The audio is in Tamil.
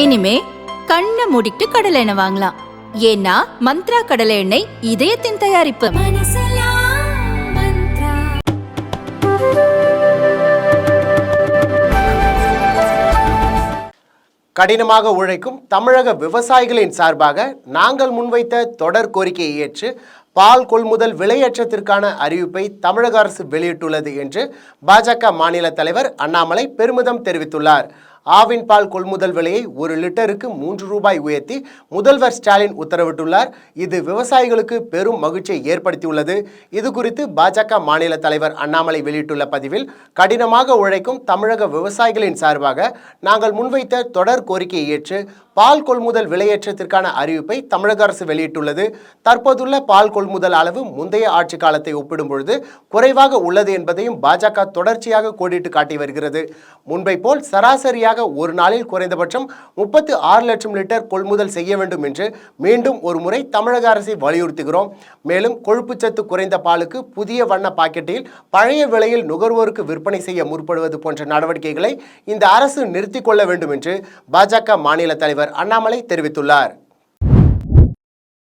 இனிமே கண்ணை மூடிட்டு கடலை எண்ணெய் வாங்கலாம். ஏன்னா மந்த்ரா கடலை எண்ணெய் இதயத்தின் தயாரிப்பு. கடினமாக உழைக்கும் தமிழக விவசாயிகளின் சார்பாக நாங்கள் முன்வைத்த தொடர் கோரிக்கையை ஏற்று பால் கொள்முதல் விலையேற்றத்திற்கான அறிவிப்பை தமிழக அரசு வெளியிட்டுள்ளது என்று பாஜக மாநில தலைவர் அண்ணாமலை பெருமிதம் தெரிவித்துள்ளார். ஆவின் பால் கொள்முதல் விலையை ஒரு லிட்டருக்கு மூன்று ரூபாய் உயர்த்தி முதல்வர் ஸ்டாலின் உத்தரவிட்டுள்ளார். இது விவசாயிகளுக்கு பெரும் மகிழ்ச்சியை ஏற்படுத்தியுள்ளது. இது குறித்து பாஜக மாநில தலைவர் அண்ணாமலை வெளியிட்டுள்ள பதிவில் கடினமாக உழைக்கும் தமிழக விவசாயிகளின் சார்பாக நாங்கள் முன்வைத்த தொடர் கோரிக்கையை ஏற்று பால் கொள்முதல் விலையேற்றத்திற்கான அறிவிப்பை தமிழக அரசு வெளியிட்டுள்ளது. தற்போதுள்ள பால் கொள்முதல் அளவு முந்தைய ஆட்சி காலத்தை ஒப்பிடும் பொழுது குறைவாக உள்ளது என்பதையும் பாஜக தொடர்ச்சியாக கோடிட்டு காட்டி வருகிறது. முன்பை போல் சராசரியாக ஒரு நாளில் குறைந்தபட்சம் முப்பத்து ஆறு லட்சம் லிட்டர் கொள்முதல் செய்ய வேண்டும் என்று மீண்டும் ஒரு முறை தமிழக அரசை வலியுறுத்துகிறோம். மேலும் கொழுப்புச்சத்து குறைந்த பாலுக்கு புதிய வண்ண பாக்கெட்டில் பழைய விலையில் நுகர்வோருக்கு விற்பனை செய்ய முற்படுவது போன்ற நடவடிக்கைகளை இந்த அரசு நிறுத்திக் கொள்ள வேண்டும் என்று பாஜக மாநில தலைவர் அண்ணாமலை தெரிவித்துள்ளார்.